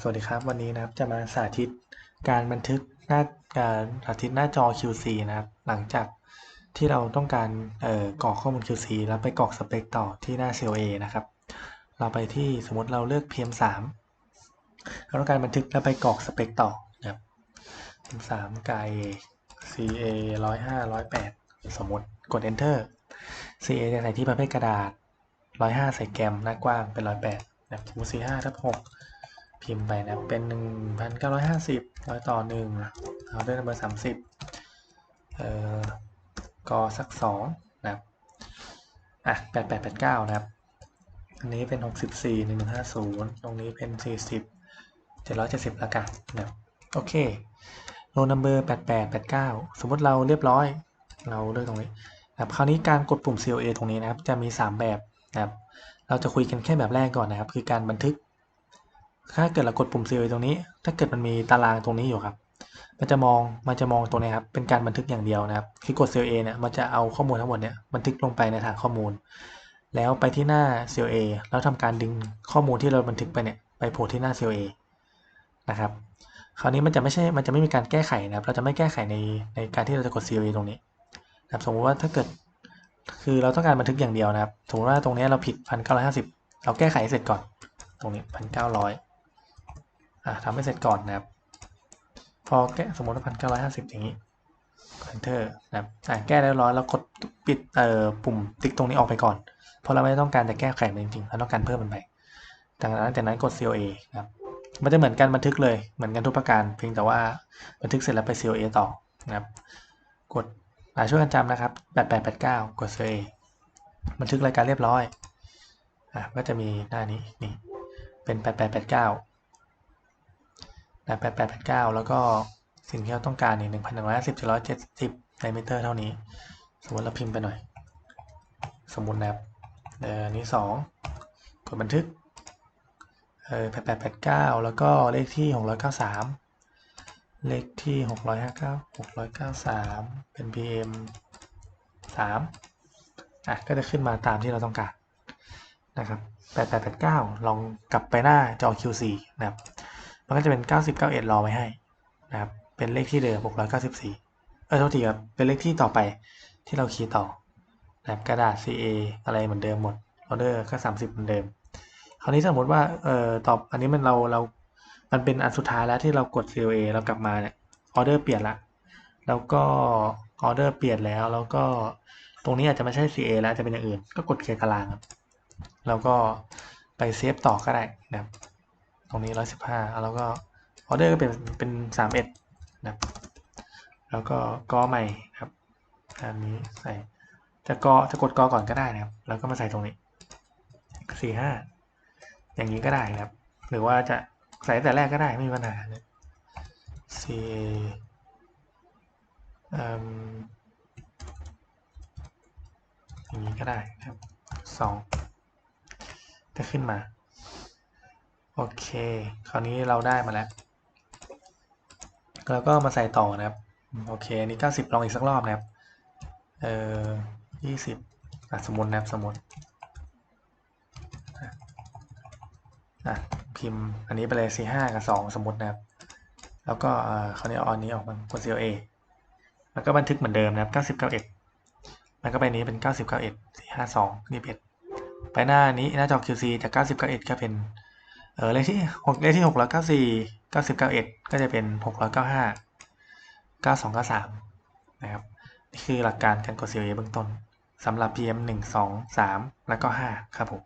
สวัสดีครับ วันนี้นะครับจะมาสาธิตการบันทึกหน้าการสาธิตหน้าจอ QC นะครับ หลังจากที่เราต้องการก่อกรอกข้อมูล QC แล้วไปกรอกสเปคต่อที่หน้า CLA นะครับ เราไปที่สมมติเราเลือก PM3 เราต้องการบันทึกแล้วไปกรอกสเปคต่อนะครับ PM3 ไก CA 105 108 สมมติกด Enter CA จะใส่ที่ประเภทกระดาษ 105 ใส่แกมหน้ากว้างเป็น 108นะครับสมมติ C5 ทับ6 พิมพ์ไปนะเป็น 1,950ร้อยต่อหนึ่งเอาด้วยนัมเบอร์สามสิบเอ่อกอสักสองนะครับอะแปดแปดแปดเก้านะครับ อันนี้เป็นหกสิบสี่หนึ่งหนึ่งห้าศูนย์ตรงนี้เป็นสี่สิบเจ็ดร้อยเจ็ดสิบละกันนะครับโอเคโลนัมเบอร์แปดแปดแปดเก้าสมมติเราเรียบร้อย เราเลือกตรงนี้นะครับคราวนี้การกดปุ่ม CLA ตรงนี้นะครับ จะมี 3 แบบนะครับ เราจะคุยกันแค่แบบแรกก่อนนะครับ คือการบันทึก ถ้าเกิดเรากดปุ่มเ save ตรงนี้ ถ้าเกิดมันมีตารางตรงนี้อยู่ครับ มันจะมอง มันจะมองตรงนี้ครับ เป็นการบันทึกอย่างเดียวนะครับ คือกดเซลล์ A เนี่ย มันจะเอาข้อมูลทั้งหมดเนี่ย บันทึกลงไปในฐานข้อมูล แล้วไปที่หน้าเซลล์ A แล้วทำการดึงข้อมูลที่เราบันทึกไปเนี่ย ไปโผล่ที่หน้าเซลล์ A นะครับ คราวนี้มันจะไม่ใช่ มันจะไม่มีการแก้ไขนะครับ เราจะไม่แก้ไขใน ในการที่เราจะกดเซลล์ A ตรงนี้นะสมมติว่าถ้าเกิด คือเราต้องการบันทึกอย่างเดียวนะครับ สมมติว่าตรงนี้เราผิด 1950 เราแก้ไขเสร็จก่อน ตรงนี้ 1900 ทำให้เสร็จก่อนนะครับ พอแก้สมมติว่าพันเก้าร้อยห้าสิบอย่างนี้ enter นะครับแก้เรียบร้อยแล้วกดปิดเอ่อปุ่มติ๊กตรงนี้ออกไปก่อน เพราะเราไม่ต้องการจะแก้ไขมันจริงๆเราต้องการเพิ่มมันไปจากนั้นจากนั้นกด CLA นะครับมันจะเหมือนการบันทึกเลยเหมือนกันทุกประการ เพียงแต่ว่าบันทึกเสร็จแล้วไป CLA ต่อนะครับ กดอ่าช่วยกันจำนะครับ8889 กด CLA บันทึกรายการเรียบร้อยอะก็จะมีหน้านี้นี่เป็น 8889 แปดแปดแปดเก้าแล้วก็สิ่งที่เราต้องการเนี่หนึ่งพันหนึ่งร้อยสิบเจ็ดร้อยเจ็ดสิบไดเมเตอร์เท่านี้ สมมติเราพิมพ์ไปหน่อย สมมตินะครับเดี๋ยวนี้สองกดบันทึกเออแปดแปดแปดเก้าแล้วก็เลขที่หกร้อยเก้าสามเลขที่หกร้อยห้าเก้าหกร้อยเก้าสามเป็น PM สามอะก็จะขึ้นมาตามที่เราต้องการนะครับแปดแปดแปดเก้าลองกลับไปหน้าจอ QC นะครับ มันก็จะเป็น9091รอไว้ให้นะครับเป็นเลขที่เดิม 694 เออโทษทีครับเป็นเลขที่ต่อไปที่เราคีย์ต่อนะครับกระดาษ CA อะไรเหมือนเดิมหมดออเดอร์ก็ 30 เหมือนเดิม คราวนี้สมมติว่าเอ่อตอบอันนี้มันเราเรา มันเป็นอันสุดท้ายแล้วที่เรากด ca เรากลับมาเนี่ยออเดอร์เปลี่ยนละแล้วก็ออเดอร์เปลี่ยนแล้วแล้วก็ตรงนี้อาจจะไม่ใช่ CA แล้วจะเป็นอย่างอื่น ก็กดเคลียร์ตารางครับแล้วก็ไปเซฟต่อก็ได้นะครับ ตรงนี้115แล้วก็ออเดอร์ก็เป็นเป็น31นะครับแล้วก็กอใหม่ครับอันนี้ใส่จะกอจะกดกอก่อนก็ได้นะครับ แล้วก็มาใส่ตรงนี้45อย่างนี้ก็ได้นะครับ หรือว่าจะใส่แต่แรกก็ได้ไม่มีปัญหานะ C A อย่างนี้ก็ได้ครับสองจะขึ้นมา โอเค คราวนี้เราได้มาแล้ว แล้วก็มาใส่ต่อนะครับ โอเค อันนี้เก้าสิบลองอีกสักรอบนะครับ เอ่อยี่สิบสมมตินะครับ สมมติอะพิมพ์อันนี้ไปเลย C5 กับ 2 สมมตินะครับ แล้วก็คราวนี้เอาอันนี้ออกมากด CLA แล้วก็บันทึกเหมือนเดิมนะครับ90 91แล้วก็ไปนี้เป็น 90 91 452 21ไปหน้านี้หน้าจอ QC จาก 90 91ก็เป็น เออเลขที่6เลขที่694 90 91ก็จะเป็น 695 92 93นะครับนี่คือหลักการการกด CLA เบื้องต้นสำหรับ PM 1 2 3 แล้วก็ 5 ครับผม